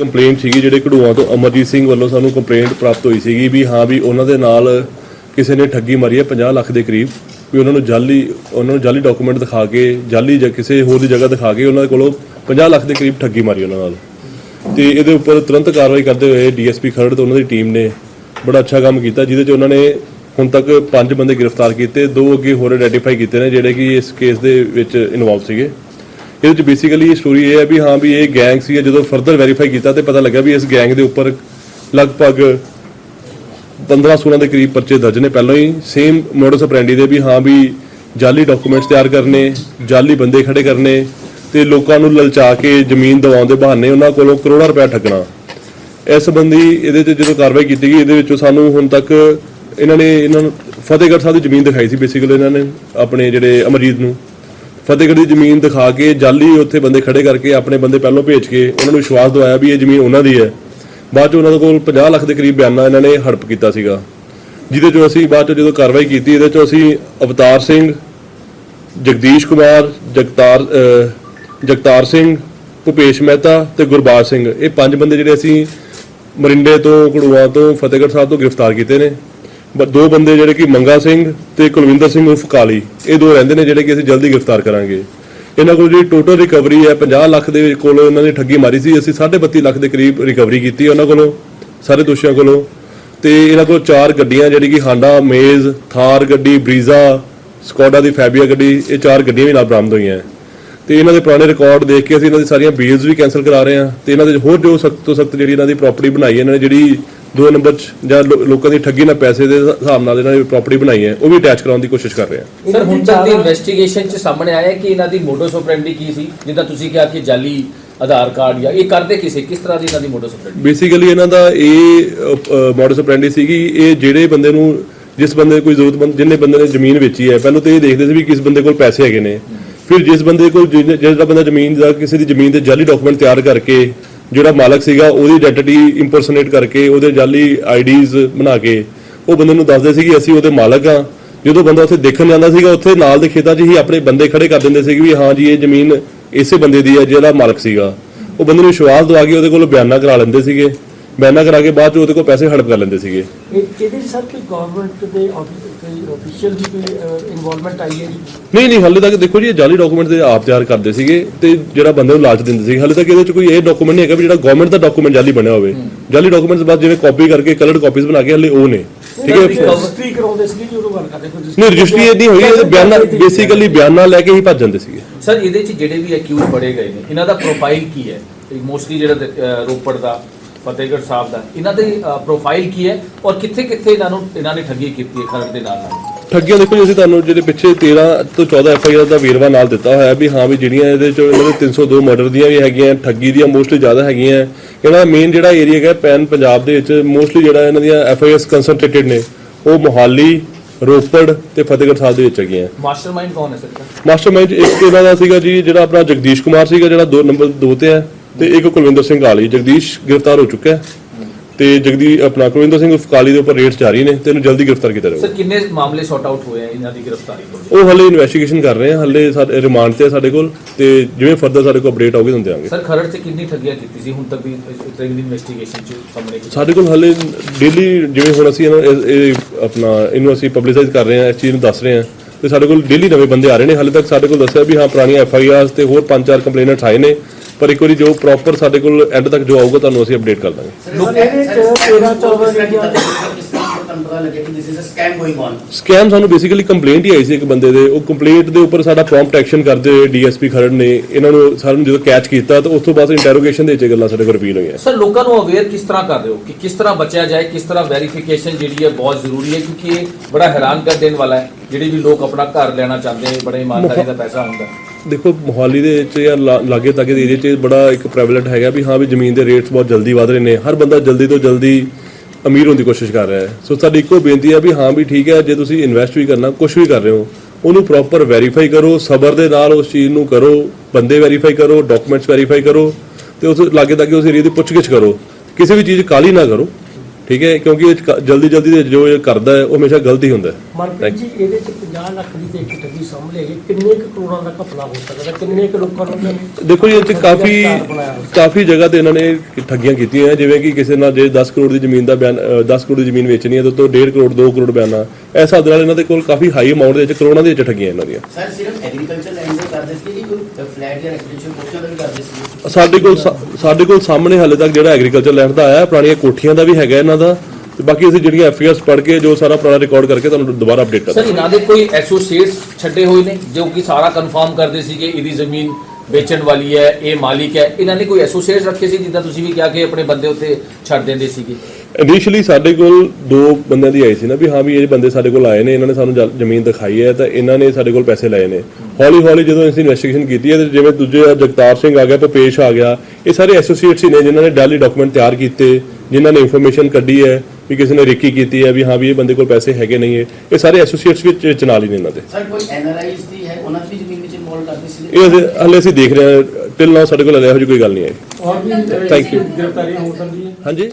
Complaint ਸੀਗੀ ਜਿਹੜੇ ਕਢੂਆਂ ਤੋਂ ਅਮਰਜੀਤ ਸਿੰਘ ਵੱਲੋਂ ਸਾਨੂੰ ਕੰਪਲੇਂਟ ਪ੍ਰਾਪਤ ਹੋਈ ਸੀਗੀ ਵੀ ਹਾਂ ਵੀ ਉਹਨਾਂ ਦੇ ਨਾਲ ਕਿਸੇ ਨੇ ਠੱਗੀ ਮਾਰੀ ਹੈ 50 ਲੱਖ ਦੇ ਕਰੀਬ, ਵੀ ਉਹਨਾਂ ਨੂੰ ਜਾਲੀ, ਉਹਨਾਂ ਨੂੰ ਜਾਲੀ ਡਾਕੂਮੈਂਟ ਦਿਖਾ ਕੇ, ਜਾਲੀ ਜਾਂ ਕਿਸੇ ਹੋਰ ਦੀ ਜਗ੍ਹਾ ਦਿਖਾ ਕੇ ਉਹਨਾਂ ਦੇ ਕੋਲੋਂ 50 ਲੱਖ ਦੇ ਕਰੀਬ ਠੱਗੀ ਮਾਰੀ ਉਹਨਾਂ ਨਾਲ। ਤੇ ਇਹਦੇ ਉੱਪਰ ਤੁਰੰਤ ਕਾਰਵਾਈ ਕਰਦੇ ਹੋਏ ਡੀਐਸਪੀ ਖਰੜ ਤੋਂ ਉਹਨਾਂ ਦੀ ਟੀਮ ਨੇ ਬੜਾ ਅੱਛਾ ਕੰਮ ਕੀਤਾ, ਜਿਹਦੇ 'ਚ ਉਹਨਾਂ ਨੇ ਹੁਣ ਤੱਕ ਪੰਜ ਬੰਦੇ ਗ੍ਰਿਫਤਾਰ ਕੀਤੇ, ਦੋ ਅੱਗੇ ਹੋਰ ਆਈਡੈਂਟੀਫਾਈ ਕੀਤੇ ਨੇ ਜਿਹੜੇ ਕਿ ਇਸ ਕੇਸ ਦੇ ਵਿੱਚ ਇਨਵੋਲਵ ਸੀਗੇ। ਇਹਦੇ ਵਿੱਚ ਬੇਸਿਕਲੀ ਸਟੋਰੀ ਇਹ ਹੈ ਵੀ ਹਾਂ ਵੀ ਇਹ ਗੈਂਗ ਸੀ ਜਦੋਂ ਫਰਦਰ ਵੈਰੀਫਾਈ ਕੀਤਾ ਤੇ ਪਤਾ ਲੱਗਾ ਵੀ ਇਸ ਗੈਂਗ ਦੇ ਉੱਪਰ ਲਗਭਗ 15 16 ਦੇ ਕਰੀਬ ਪਰਚੇ ਦਰਜ ਨੇ। ਪਹਿਲਾਂ ਹੀ ਸੇਮ ਮੋਡਸ ਆਪਰੈਂਡੀ ਦੇ ਵੀ ਹਾਂ ਵੀ ਜਾਲੀ ਡਾਕੂਮੈਂਟਸ ਤਿਆਰ ਕਰਨੇ, ਜਾਲੀ ਬੰਦੇ ਖੜੇ ਕਰਨੇ ਤੇ ਲੋਕਾਂ ਨੂੰ ਲਲਚਾ ਕੇ ਜ਼ਮੀਨ ਦਿਵਾਉਣ ਦੇ ਬਹਾਨੇ ਉਹਨਾਂ ਕੋਲੋਂ ਕਰੋੜਾਂ ਰੁਪਏ ਠੱਗਣਾ। ਇਸ ਸੰਬੰਧੀ ਇਹਦੇ ਤੇ ਜਦੋਂ ਕਾਰਵਾਈ ਕੀਤੀ ਗਈ, ਇਹਦੇ ਵਿੱਚੋਂ ਸਾਨੂੰ ਹੁਣ ਤੱਕ ਇਹਨਾਂ ਨੇ, ਇਹਨਾਂ ਨੂੰ ਫਤਿਹਗੜ੍ਹ ਸਾਹਿਬ ਦੀ ਜ਼ਮੀਨ ਦਿਖਾਈ ਸੀ ਬੇਸਿਕਲੀ ਇਹਨਾਂ ਨੇ ਆਪਣੇ ਜਿਹੜੇ ਅਮਰਜੀਤ ਨੂੰ। ਫਤਿਹਗੜ੍ਹ ਦੀ ਜ਼ਮੀਨ ਦਿਖਾ ਕੇ ਜਾਲੀ ਉੱਥੇ ਬੰਦੇ ਖੜੇ ਕਰਕੇ ਆਪਣੇ ਬੰਦੇ ਪਹਿਲੋਂ ਭੇਜ ਕੇ ਉਹਨਾਂ ਨੂੰ ਵਿਸ਼ਵਾਸ ਦਵਾਇਆ ਵੀ ਇਹ ਜ਼ਮੀਨ ਉਹਨਾਂ ਦੀ ਹੈ। ਬਾਅਦ ਚ ਉਹਨਾਂ ਦੇ ਕੋਲ 50 ਲੱਖ ਦੇ ਕਰੀਬ ਬਿਆਨਾ ਇਹਨਾਂ ਨੇ ਹੜਪ ਕੀਤਾ ਸੀਗਾ। ਜਿਹਦੇ ਚੋਂ ਅਸੀਂ ਬਾਅਦ ਚ ਜਦੋਂ ਕਾਰਵਾਈ ਕੀਤੀ, ਇਹਦੇ ਚੋਂ ਅਸੀਂ ਅਵਤਾਰ ਸਿੰਘ, ਜਗਦੀਸ਼ ਕੁਮਾਰ, ਜਗਤਾਰ ਜਗਤਾਰ ਸਿੰਘ, ਭੁਪੇਸ਼ ਮਹਿਤਾ ਤੇ ਗੁਰਬਾਜ ਸਿੰਘ। ਇਹ ਪੰਜ ਬੰਦੇ ਜਿਹੜੇ ਅਸੀਂ ਮਰਿੰਡੇ ਤੋਂ ਕੜੂਆ ਤੋਂ, ਫਤਿਹਗੜ੍ਹ ਸਾਹਿਬ ਤੋਂ ਗ੍ਰਿਫਤਾਰ ਕੀਤੇ ਨੇ। ਦੋ ਬੰਦੇ ਜਿਹੜੇ ਕਿ ਮੰਗਾ ਸਿੰਘ ਤੇ ਕੁਲਵਿੰਦਰ ਸਿੰਘ ਉਰਫ ਕਾਲੀ, ਇਹ ਦੋ ਰਹਿੰਦੇ ਨੇ ਜਿਹੜੇ ਕਿ ਅਸੀਂ ਜਲਦੀ ਗ੍ਰਿਫਤਾਰ ਕਰਾਂਗੇ। ਇਹਨਾਂ ਕੋਲ ਜਿਹੜੀ ਟੋਟਲ ਰਿਕਵਰੀ ਹੈ 50 ਲੱਖ ਦੇ ਕੋਲ ਇਹਨਾਂ ਨੇ ਠੱਗੀ ਮਾਰੀ ਸੀ, ਅਸੀਂ 32.5 ਲੱਖ ਦੇ ਕਰੀਬ ਰਿਕਵਰੀ ਕੀਤੀ ਉਹਨਾਂ ਕੋਲੋਂ, ਸਾਰੇ ਦੋਸ਼ੀਆਂ ਕੋਲੋਂ। ਤੇ ਇਹਨਾਂ ਕੋਲ ਚਾਰ ਗੱਡੀਆਂ ਜਿਹੜੀ ਕਿ ਹਾਂਡਾ ਮੇਜ਼ ਥਾਰ ਗੱਡੀ ਬਰੀਜ਼ਾ ਸਕੋਡਾ ਦੀ ਫੈਬੀਆ ਗੱਡੀ, ਇਹ ਚਾਰ ਗੱਡੀਆਂ ਵੀ ਨਾਲ ਬਰਾਮਦ ਹੋਈਆਂ ਤੇ ਇਹਨਾਂ ਦੇ ਪੁਰਾਣੇ ਰਿਕਾਰਡ ਦੇਖ ਕੇ ਅਸੀਂ ਇਹਨਾਂ ਦੀ ਸਾਰੀਆਂ ਬੀਲਸ ਵੀ ਕੈਨਸਲ ਕਰਾ ਰਹੇ ਹਾਂ। ਤੇ ਇਹਨਾਂ ਦੇ ਹੋਰ ਜੋ ਸਖਤ ਤੋਂ ਸਖਤ ਜਿਹੜੀ ਇਹਨਾਂ ਦੀ ਪ੍ਰਾਪਰਟੀ ਬਣਾਈ ਇਹਨਾਂ ਨੇ ਜਿਹੜੀ ਦੋ ਨੰਬਰ 'ਚ ਜਾਂ ਲੋ- ਲੋਕਾਂ ਦੀ ਠੱਗੀ ਨਾਲ ਪੈਸੇ ਦੇ ਹਿਸਾਬ ਨਾਲ ਇਹਨਾਂ ਨੇ ਪ੍ਰਾਪਰਟੀ ਬਣਾਈ ਹੈ ਉਹ ਵੀ ਅਟੈਚ ਕਰਾਉਣ ਦੀ ਕੋਸ਼ਿਸ਼ ਕਰ ਰਹੇ ਹਾਂ ਸਰ ਹੁਣ ਤੱਕ ਦੀ ਇਨਵੈਸਟੀਗੇਸ਼ਨ ਚ ਸਾਹਮਣੇ ਆਇਆ ਹੈ ਕਿ ਇਹਨਾਂ ਦੀ ਮੋਡਸ ਆਪਰੈਂਡੀ ਕੀ ਸੀ? ਜਿੱਦਾਂ ਤੁਸੀਂ ਕਿਹਾ ਕਿ ਜਾਲੀ ਆਧਾਰ ਕਾਰਡ ਜਾਂ ਇਹ ਕਰਦੇ ਕਿਸੇ ਕਿਸ ਤਰ੍ਹਾਂ ਦੀ ਇਹਨਾਂ ਦੀ ਮੋਡਸ ਆਪਰੈਂਡੀ ਬੇਸਿਕਲੀ ਇਹਨਾਂ ਦਾ ਇਹ ਮੋਡਸ ਆਪਰੈਂਡੀ ਸੀਗੀ ਇਹ ਜਿਹੜੇ ਬੰਦੇ ਨੂੰ ਜਿਸ ਬੰਦੇ ਨੂੰ ਕੋਈ ਜ਼ਰੂਰਤਮੰਦ ਜਿੰਨੇ ਬੰਦੇ ਨੇ ਜ਼ਮੀਨ ਵੇਚੀ ਹੈ ਪਹਿਲਾਂ ਤਾਂ ਇਹ ਦੇਖਦੇ ਸੀ ਵੀ ਕਿਸ ਬੰਦੇ ਕੋਲ ਪੈਸੇ ਹੈਗੇ ਨੇ। ਫਿਰ ਜਿਸ ਬੰਦੇ ਕੋਲ ਜਿਹੜਾ ਬੰਦਾ ਜ਼ਮੀਨ ਦਾ ਕਿਸੇ ਦੀ ਜ਼ਮੀਨ ਦੇ ਜਾਲੀ ਡਾਕੂਮੈਂਟ ਤਿਆਰ ਕਰਕੇ ਜਿਹੜਾ ਮਾਲਕ ਸੀਗਾ, ਉਹਦੀ ਆਇਡੈਂਟੀ ਇੰਪਰਸੋਨੇਟ ਕਰਕੇ ਉਹਦੇ ਜਾਲੀ ਆਈਡੀਜ਼ ਬਣਾ ਕੇ ਉਹ ਬੰਦੇ ਨੂੰ ਦੱਸਦੇ ਸੀ ਕਿ ਅਸੀਂ ਉਹਦੇ ਮਾਲਕ ਆ ਜਦੋਂ ਬੰਦਾ ਉੱਥੇ ਦੇਖਣ ਜਾਂਦਾ ਸੀਗਾ, ਉੱਥੇ ਨਾਲ ਦੇ ਖੇਤਾਂ 'ਚ ਹੀ ਆਪਣੇ ਬੰਦੇ ਖੜੇ ਕਰ ਦਿੰਦੇ ਸੀ ਵੀ ਹਾਂ ਜੀ, ਇਹ ਜ਼ਮੀਨ ਇਸੇ ਬੰਦੇ ਦੀ ਹੈ ਜਿਹੜਾ ਮਾਲਕ ਸੀਗਾ। ਉਹ ਬੰਦੇ ਨੂੰ ਵਿਸ਼ਵਾਸ ਦਵਾ ਕੇ ਉਹਦੇ ਕੋਲੋਂ ਬਿਆਨਾ ਕਰਾ ਲੈਂਦੇ ਸੀਗੇ। ਬਿਆਨਾ ਕਰਾ ਕੇ ਬਾਅਦ ਚ ਉਹਦੇ ਕੋਲ ਪੈਸੇ ਹੜਪ ਕਰ ਲੈਂਦੇ ਸੀਗੇ। ਇਹ ਇਹਦੇ ਸਰ ਕੋਈ ਗਵਰਨਮੈਂਟ ਦੇ ਆਫਿਸ- ਕੋਈ ਅਫੀਸ਼ੀਅਲ ਦੀ ਕੋਈ ਇਨਵੋਲਵਮੈਂਟ ਆਈ ਹੈ ਜੀ? ਨਹੀਂ ਨਹੀਂ ਹਾਲੇ ਤੱਕ ਦੇਖੋ ਜੀ ਇਹ ਜਾਲੀ ਡਾਕੂਮੈਂਟ ਦੇ ਆਪ ਤਿਆਰ ਕਰਦੇ ਸੀਗੇ ਤੇ ਜਿਹੜਾ ਬੰਦੇ ਨੂੰ ਲਾਲਚ ਦਿੰਦੇ ਸੀ ਹਾਲੇ ਤੱਕ ਇਹਦੇ ਚ ਕੋਈ ਇਹ ਡਾਕੂਮੈਂਟ ਨਹੀਂ ਹੈਗਾ ਵੀ ਜਿਹੜਾ ਗਵਰਨਮੈਂਟ ਦਾ ਡਾਕੂਮੈਂਟ ਜਾਲੀ ਬਣਿਆ ਹੋਵੇ। ਜਾਲੀ ਡਾਕੂਮੈਂਟਸ ਬਾਅਦ ਜਿਵੇਂ ਕਾਪੀ ਕਰਕੇ ਕਲਰਡ ਕਾਪੀਜ਼ ਬਣਾ ਕੇ ਹਾਲੇ ਉਹ ਨੇ। ਠੀਕ ਹੈ? ਰਜਿਸਟਰੀ ਕਰਾਉਂਦੇ ਸੀ ਜੀ ਉਦੋਂ ਗੱਲ ਕਰਦੇ ਕੋਈ ਨਹੀਂ ਰਜਿਸਟਰੀ ਇਹ ਨਹੀਂ ਹੋਈ ਇਹ ਬਿਆਨਾ ਬੇਸਿਕਲੀ ਬਿਆਨਾ ਲੈ ਕੇ ਹੀ ਭੱਜ ਜਾਂਦੇ ਸੀਗੇ। ਸਰ ਇਹਦੇ ਚ ਜਿਹੜੇ ਵੀ ਅਕਿਊਜ਼ ਫੜੇ ਗਏ ਨੇ ਇਹਨਾਂ ਦਾ ਪ੍ਰੋਫਾਈਲ ਕੀ ਹੈ? ਮੋਸਟਲੀ ਜਿਹੜਾ ਰੋਪੜ ਦਾ। ਫਤਿਹਗੜ੍ਹ ਸਾਹਿਬ ਦਾ। ਇਹਨਾਂ ਦੇ ਪ੍ਰੋਫਾਈਲ ਕੀ ਹੈ ਔਰ ਕਿੱਥੇ ਕਿੱਥੇ ਇਹਨਾਂ ਨੂੰ ਇਹਨਾਂ ਨੇ ਠੱਗੀ ਕੀਤੀ ਹੈ ਖਰੜ ਦੇ ਨਾਲ ਨਾਲ? ਠੱਗੀਆਂ ਦੇਖੋ ਜੀ ਅਸੀਂ ਤੁਹਾਨੂੰ ਜਿਹੜੇ ਪਿੱਛੇ 13 ਤੋਂ 14 ਐਫ ਆਈ ਆਰ ਦਾ ਵੇਰਵਾ ਨਾਲ ਦਿੱਤਾ ਹੋਇਆ ਵੀ ਹਾਂ ਵੀ ਜਿਹੜੀਆਂ ਇਹਦੇ ਚ ਇਹਨਾਂ ਦੇ 302 ਮਰਡਰ ਦੀਆਂ ਵੀ ਹੈਗੀਆਂ ਠੱਗੀ ਦੀਆਂ ਮੋਸਟਲੀ ਜ਼ਿਆਦਾ ਹੈਗੀਆਂ। ਇਹਨਾਂ ਦਾ ਮੇਨ ਜਿਹੜਾ ਏਰੀਆ ਹੈਗਾ ਪੈਨ ਪੰਜਾਬ ਦੇ ਵਿੱਚ ਮੋਸਟਲੀ ਜਿਹੜਾ ਇਹਨਾਂ ਦੀਆਂ ਐਫ ਆਈ ਆਰਸ ਕੰਸੈਂਟਰੇਟਡ ਨੇ ਉਹ ਮੋਹਾਲੀ ਰੋਪੜ ਤੇ ਫਤਿਹਗੜ੍ਹ ਸਾਹਿਬ ਦੇ ਵਿੱਚ ਹੈਗੀਆਂ। ਮਾਸਟਰਮਾਈਂਡ ਕੌਣ ਹੈ ਸਰ? ਮਾਸਟਰਮਾਈਂਡ ਇੱਕ ਇਹਨਾਂ ਦਾ ਸੀਗਾ ਜੀ ਜਿਹੜਾ ਆਪਣਾ ਜਗਦੀਸ਼ ਕੁਮਾਰ ਸੀਗਾ ਜਿਹੜਾ ਦੋ ਨੰਬਰ 2 ਤੇ ਹੈ। ਤੇ ਇੱਕ ਕੁਲਵਿੰਦਰ ਸਿੰਘ ਕਾਲੀ ਜਗਦੀਸ਼ ਗ੍ਰਿਫਤਾਰ ਹੋ ਚੁੱਕਾ ਹੈ ਤੇ ਜਗਦੀ ਆਪਣਾ ਕੁਲਵਿੰਦਰ ਸਿੰਘ ਉਰਫ ਕਾਲੀ ਦੇ ਉੱਪਰ ਰੇਡਸ ਜਾਰੀ ਨੇ ਤੇ ਇਹਨੂੰ ਜਲਦੀ ਗ੍ਰਿਫਤਾਰ ਕੀਤਾ ਜਾਊਗਾ। ਸਰ ਕਿੰਨੇ ਮਾਮਲੇ ਸੌਟ ਆਊਟ ਹੋਏ ਆ ਇਹਨਾਂ ਦੀ ਗ੍ਰਿਫਤਾਰੀ ਤੋਂ? ਉਹ ਹਲੇ ਇਨਵੈਸਟੀਗੇਸ਼ਨ ਕਰ ਰਹੇ ਆ ਹਲੇ ਸਾਡੇ ਰਿਮਾਂਡ ਤੇ ਆ ਸਾਡੇ ਕੋਲ ਤੇ ਜਿਵੇਂ ਫਰਦਰ ਸਾਡੇ ਕੋਲ ਅਪਡੇਟ ਆਉਗੀ ਤੁਹਾਨੂੰ ਦਿਆਂਗੇ। ਸਰ ਖਰੜ ਚ ਕਿੰਨੀ ਠੱਗੀਆਂ ਕੀਤੀ ਸੀ? ਹੁਣ ਤੱਕ ਦੀ ਟ੍ਰੇਨਿੰਗ ਦੀ ਇਨਵੈਸਟੀਗੇਸ਼ਨ ਚ ਸਾਹਮਣੇ ਕੀ ਸਾਡੇ ਕੋਲ ਹਲੇ ਡੇਲੀ ਜਿਵੇਂ ਹੁਣ ਅਸੀਂ ਇਹਨਾਂ ਇਹ- ਇਹ ਆਪਣਾ ਇਹਨੂੰ ਅਸੀਂ ਪਬਲਿਸਾਈਜ਼ ਕਰ ਰਹੇ ਹਾਂ ਇਸ ਚੀਜ਼ ਨੂੰ ਦੱਸ ਰਹੇ ਹਾਂ ਤੇ ਸਾਡੇ ਕੋਲ ਡੇਲੀ ਨਵੇਂ ਬੰਦੇ ਆ ਰਹੇ ਨੇ। ਹਲੇ ਤੱਕ ਸਾਡੇ ਕੋਲ ਦੱਸਿਆ ਵੀ ਹਾਂ ਪੁਰਾਣੀਆਂ ਐਫ ਆਈ ਆਰਸ ਤੇ ਹੋਰ ਪੰਜ ਚਾਰ ਕੰਪਲੇਨਟਸ ਆਏ ਨੇ। ਪਰ ਇੱਕ ਵਾਰੀ ਜੋ ਪ੍ਰੋਪਰ ਸਾਡੇ ਕੋਲ ਐਂਡ ਤੱਕ ਜੋ ਆਊਗਾ ਤੁਹਾਨੂੰ ਅਸੀਂ ਅਪਡੇਟ ਕਰ ਦਾਂਗੇ। ਸਰ ਇਹਦੇ 'ਚ 13 14 ਜਿਹੜੀਆਂ ਪਤਾ ਲੱਗਿਆ ਕਿ ਦਿਸ ਇਜ਼ ਅ ਸਕੈਮ ਸਾਨੂੰ ਬੇਸਿਕਲੀ ਕੰਪਲੇਂਟ ਹੀ ਆਈ ਸੀ ਇੱਕ ਬੰਦੇ ਦੇ। ਉਹ ਕੰਪਲੇਂਟ ਦੇ ਉੱਪਰ ਸਾਡਾ ਪ੍ਰੌਮਪਟ ਐਕਸ਼ਨ ਕਰਦੇ ਹੋਏ ਡੀਐਸਪੀ ਖਰੜ ਨੇ। ਇਹਨਾਂ ਨੂੰ ਸਾਨੂੰ ਜਦੋਂ ਕੈਚ ਕੀਤਾ ਤਾਂ ਉਸ ਤੋਂ ਬਾਅਦ ਇੰਟਰੋਗੇਸ਼ਨ ਦੇ ਵਿੱਚ ਗੱਲਾਂ ਸਾਡੇ ਕੋਲ ਰਿਪੀਲ ਹੋਈਆਂ। ਸਰ ਲੋਕਾਂ ਨੂੰ ਅਵੇਅਰ ਕਿਸ ਤਰ੍ਹਾਂ ਕਰ ਰਹੇ ਹੋ? ਕਿ ਕਿਸ ਤਰ੍ਹਾਂ ਬਚਿਆ ਜਾਏ ਕਿਸ ਤਰ੍ਹਾਂ ਵੈਰੀਫਿਕੇਸ਼ਨ ਜਿਹੜੀ ਹੈ ਬਹੁਤ ਜ਼ਰੂਰੀ ਹੈ ਕਿਉਂਕਿ ਇਹ ਬੜਾ ਹੈਰਾਨ ਕਰ ਦੇਣ ਵਾਲਾ ਹੈ। ਜਿਹੜੇ ਵੀ ਲੋਕ ਆਪਣਾ ਘਰ ਲੈਣਾ ਚਾਹੁੰਦੇ ਨੇ ਬੜੇ ਇਮਾਨਦਾਰੀ ਦਾ ਪੈਸਾ ਹੁੰਦਾ ਹੈ। ਦੇਖੋ, ਮੋਹਾਲੀ ਦੇ ਵਿੱਚ ਜਾਂ ਲਾ- ਲਾਗੇ ਤਾਗੇ ਦੇ ਏਰੀਆ 'ਚ ਬੜਾ ਇੱਕ ਪ੍ਰੈਵਲੈਂਟ ਹੈਗਾ ਵੀ ਹਾਂ ਵੀ ਜ਼ਮੀਨ ਦੇ ਰੇਟਸ ਬਹੁਤ ਜਲਦੀ ਵਧ ਰਹੇ ਨੇ। ਹਰ ਬੰਦਾ ਜਲਦੀ ਤੋਂ ਜਲਦੀ ਅਮੀਰ ਹੋਣ ਦੀ ਕੋਸ਼ਿਸ਼ ਕਰ ਰਿਹਾ ਹੈ। ਸੋ ਸਾਡੀ ਇੱਕੋ ਬੇਨਤੀ ਹੈ ਵੀ ਹਾਂ ਵੀ ਠੀਕ ਹੈ, ਜੇ ਤੁਸੀਂ ਇਨਵੈਸਟ ਵੀ ਕਰਨਾ ਕੁਝ ਵੀ ਕਰ ਰਹੇ ਹੋ, ਉਹਨੂੰ ਪ੍ਰੋਪਰ ਵੈਰੀਫਾਈ ਕਰੋ, ਸਬਰ ਦੇ ਨਾਲ ਉਸ ਚੀਜ਼ ਨੂੰ ਕਰੋ, ਬੰਦੇ ਵੈਰੀਫਾਈ ਕਰੋ ਡਾਕੂਮੈਂਟਸ ਵੈਰੀਫਾਈ ਕਰੋ ਤੇ ਉਸ ਲਾਗੇ ਤਾਗੇ ਉਸ ਏਰੀਆ ਦੀ ਪੁੱਛਗਿੱਛ ਕਰੋ। ਕਿਸੇ ਵੀ ਚੀਜ਼ ਕਾਲੀ ਨਾ ਕਰੋ। ਠੀਕ ਹੈ ਕਿਉਂਕਿ ਇਹ ਜਲਦੀ ਜਲਦੀ ਦੇ ਜੋ ਇਹ ਕਰਦਾ ਹੈ ਉਹ ਹਮੇਸ਼ਾ ਗਲਤ ਹੀ ਹੁੰਦਾ ਹੈ। ਮਨਪ੍ਰੀਤ ਜੀ ਇਹਦੇ ਚ 50 ਲੱਖ ਦੀ ਤੇ ਇੱਕ ਠੱਗੀ ਸਾਹਮਣੇ ਹੈ ਕਿੰਨੇ ਕੁ ਕਰੋੜਾਂ ਦਾ ਘਪਲਾ ਹੋ ਸਕਦਾ ਕਿੰਨੇ ਕੁ ਲੋਕਾਂ ਨੂੰ ਦੇਖੋ ਜੀ ਇਹ 'ਚ ਕਾਫੀ? ਕਾਫੀ ਜਗ੍ਹਾ ਤੇ ਇਹਨਾਂ ਨੇ ਠੱਗੀਆਂ ਕੀਤੀਆਂ ਹੈ ਜਿਵੇਂ ਕਿ ਕਿਸੇ ਨਾਲ ਜੇ 10 ਕਰੋੜ ਦੀ ਜ਼ਮੀਨ ਦਾ ਬਿਆਨ ਅ, 10 ਕਰੋੜ ਦੀ ਜ਼ਮੀਨ ਵੇਚਣੀ ਹੈ ਤਾਂ ਤੋਂ 1.5 ਕਰੋੜ 2 ਕਰੋੜ ਬਿਆਨਾ। ਇਸ ਹਿਸਾਬ ਦੇ ਨਾਲ ਇਹਨਾਂ ਦੇ ਕੋਲ ਕਾਫੀ ਹਾਈ ਅਮਾਉਂਟ ਦੇ ਵਿੱਚ ਕਰੋੜਾਂ ਦੇ ਵਿੱਚ ਠੱਗੀਆਂ ਇਹਨਾਂ ਦੀਆਂ। ਸਰ ਸਿਰਫ ਐਗਰੀਕਲਚਰ ਲੈਂਡ ਦੇ ਕਰਦੇ ਸੀ ਕਿ ਕੋਈ ਫਲੈਟ ਜਾਂ ਰੈਜ਼ੀਡੈਂਸ਼ੀਅਲ ਕੋਠੀਆਂ ਦਾ ਵੀ ਕਰਦੇ ਸੀ? ਸਾਡੇ ਕੋਲ ਸਾ- ਸਾਡੇ ਕੋਲ ਸਾਹਮਣੇ ਹਾਲੇ ਤੱਕ ਜਿਹੜਾ ਐਗਰੀਕਲਚਰ ਲੈਂਡ ਦਾ ਆਇਆ ਪੁਰਾਣੀਆਂ ਕੋਠੀਆਂ ਦਾ ਵੀ ਹੈਗਾ ਇਹਨਾਂ ਦਾ। ਤੇ ਬਾਕੀ ਅਸੀਂ ਜਿਹੜੀਆਂ ਐਫਆਈਆਰਸ ਪੜ੍ਹ ਕੇ ਜੋ ਸਾਰਾ ਪੁਰਾਣਾ ਰਿਕਾਰਡ ਕਰਕੇ ਤੁਹਾਨੂੰ ਦੁਬਾਰਾ ਅਪਡੇਟ ਸਰ ਕਰਾਂਗੇ। ਇਹਨਾਂ ਦੇ ਕੋਈ ਐਸੋਸੀਏਟਸ ਛੱਡੇ ਹੋਏ ਨੇ ਜੋ ਕਿ ਸਾਰਾ ਕਨਫਰਮ ਕਰਦੇ ਸੀ ਕਿ ਇਹਦੀ ਜ਼ਮੀਨ ਵੇਚਣ ਵਾਲੀ ਹੈ ਇਹ ਮਾਲਿਕ ਹੈ। ਇਹਨਾਂ ਨੇ ਕੋਈ ਐਸੋਸੀਏਟਸ ਰੱਖੇ ਸੀ ਜਿੱਦਾਂ ਤੁਸੀਂ ਵੀ ਕਿਹਾ ਕਿ ਆਪਣੇ ਬੰਦੇ ਉੱਤੇ ਛੱਡ ਦਿੰਦੇ ਸੀਗੇ? ਇਨੀਸ਼ੀਅਲੀ ਸਾਡੇ ਕੋਲ ਦੋ ਬੰਦਿਆਂ ਦੀ ਆਈ ਸੀ ਨਾ ਵੀ ਹਾਂ ਵੀ ਇਹ ਬੰਦੇ ਸਾਡੇ ਕੋਲ ਆਏ ਨੇ ਇਹਨਾਂ ਨੇ ਸਾਨੂੰ ਜ਼ਮੀਨ ਦਿਖਾਈ ਹੈ ਤਾਂ ਇਹਨਾਂ ਨੇ ਸਾਡੇ ਕੋਲ ਪੈਸੇ ਲਏ ਨੇ। ਹੌਲੀ ਹੌਲੀ ਜਦੋਂ ਅਸੀਂ ਇਨਵੈਸਟੀਗੇਸ਼ਨ ਕੀਤੀ ਹੈ ਤੇ ਜਿਵੇਂ ਦੂਜੇ ਆ ਜਗਤਾਰ ਸਿੰਘ ਆ ਗਿਆ ਭਪੇਸ਼ ਆ ਗਿਆ ਇਹ ਸਾਰੇ ਐਸੋਸੀਏਟਸ ਹੀ ਨੇ ਜਿਨ੍ਹਾਂ ਨੇ ਡੈਲੀ ਡਾਕੂਮੈਂਟ ਤਿਆਰ ਕੀਤੇ ਜਿਨ੍ਹਾਂ ਨੇ ਇਨਫੋਰਮੇਸ਼ਨ ਕੱਢੀ ਹੈ ਵੀ ਕਿਸੇ ਨੇ ਰੇਕੀ ਕੀਤੀ ਹੈ ਵੀ ਹਾਂ ਵੀ ਇਹ ਬੰਦੇ ਕੋਲ ਪੈਸੇ ਹੈਗੇ ਨਹੀਂ ਹੈ। ਇਹ ਸਾਰੇ ਐਸੋਸੀਏਟਸ ਵਿੱਚ ਨਾਲ ਹੀ ਨੇ ਇਹਨਾਂ ਦੇ। ਸਰ ਕੋਈ ਐਨਆਰਆਈਜ਼ ਦੀ ਹੈ? ਉਹਨਾਂ ਦੀ ਵੀ ਜ਼ਮੀਨ ਵਿੱਚ ਇਨਵੋਲਵ ਕਰਦੇ ਸੀ ਇਹ ਅਸੀਂ- ਹਾਲੇ ਅਸੀਂ ਦੇਖ ਰਹੇ ਹਾਂ। ਟਿਲ ਨਾਓ ਸਾਡੇ ਕੋਲ ਇਹੋ ਜਿਹੀ ਕੋਈ ਗੱਲ ਨਹੀਂ ਆਈ। ਔਰ ਵੀ Thank you. ਗ੍ਰਿਫਤਾਰੀਆਂ ਹੋ ਸਕਦੀਆਂ ਹਾਂਜੀ?